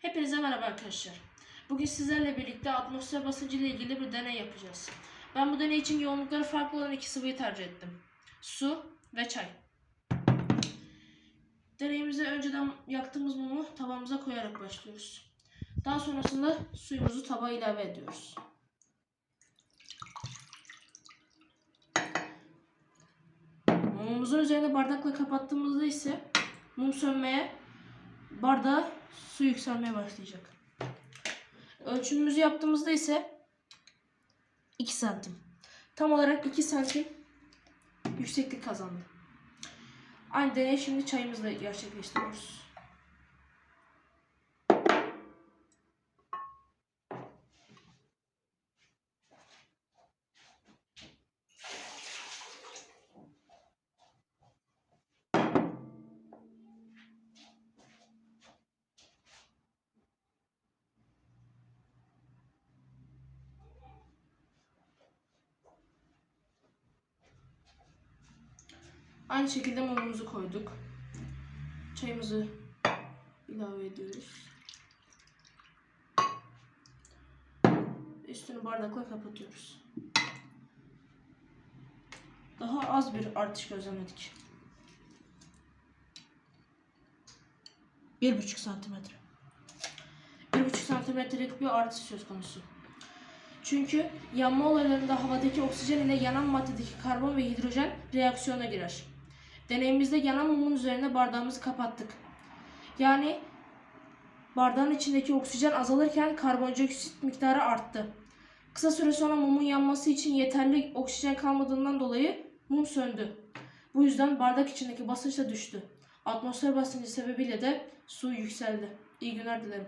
Hepinize merhaba arkadaşlar. Bugün sizlerle birlikte atmosfer basıncı ile ilgili bir deney yapacağız. Ben bu deney için yoğunlukları farklı olan iki sıvıyı tercih ettim. Su ve çay. Deneyimize önceden yaktığımız mumu tabağımıza koyarak başlıyoruz. Daha sonrasında suyumuzu tabağa ilave ediyoruz. Mumumuzun üzerine bardakla kapattığımızda ise mum sönmeye, bardağa su yükselmeye başlayacak. Ölçümümüzü yaptığımızda ise 2 santim. Tam olarak 2 santim yükseklik kazandı. Aynı deneyi şimdi çayımızla gerçekleştiriyoruz. Aynı şekilde mumumuzu koyduk. Çayımızı ilave ediyoruz. Üstünü bardakla kapatıyoruz. Daha az bir artış gözlemledik. Bir buçuk santimetre. Bir buçuk santimetrelik bir artış söz konusu. Çünkü yanma olaylarında havadaki oksijen ile yanan maddedeki karbon ve hidrojen reaksiyona girer. Deneyimizde yanan mumun üzerine bardağımızı kapattık. Yani bardağın içindeki oksijen azalırken karbondioksit miktarı arttı. Kısa süre sonra mumun yanması için yeterli oksijen kalmadığından dolayı mum söndü. Bu yüzden bardak içindeki basınç da düştü. Atmosfer basıncı sebebiyle de su yükseldi. İyi günler dilerim.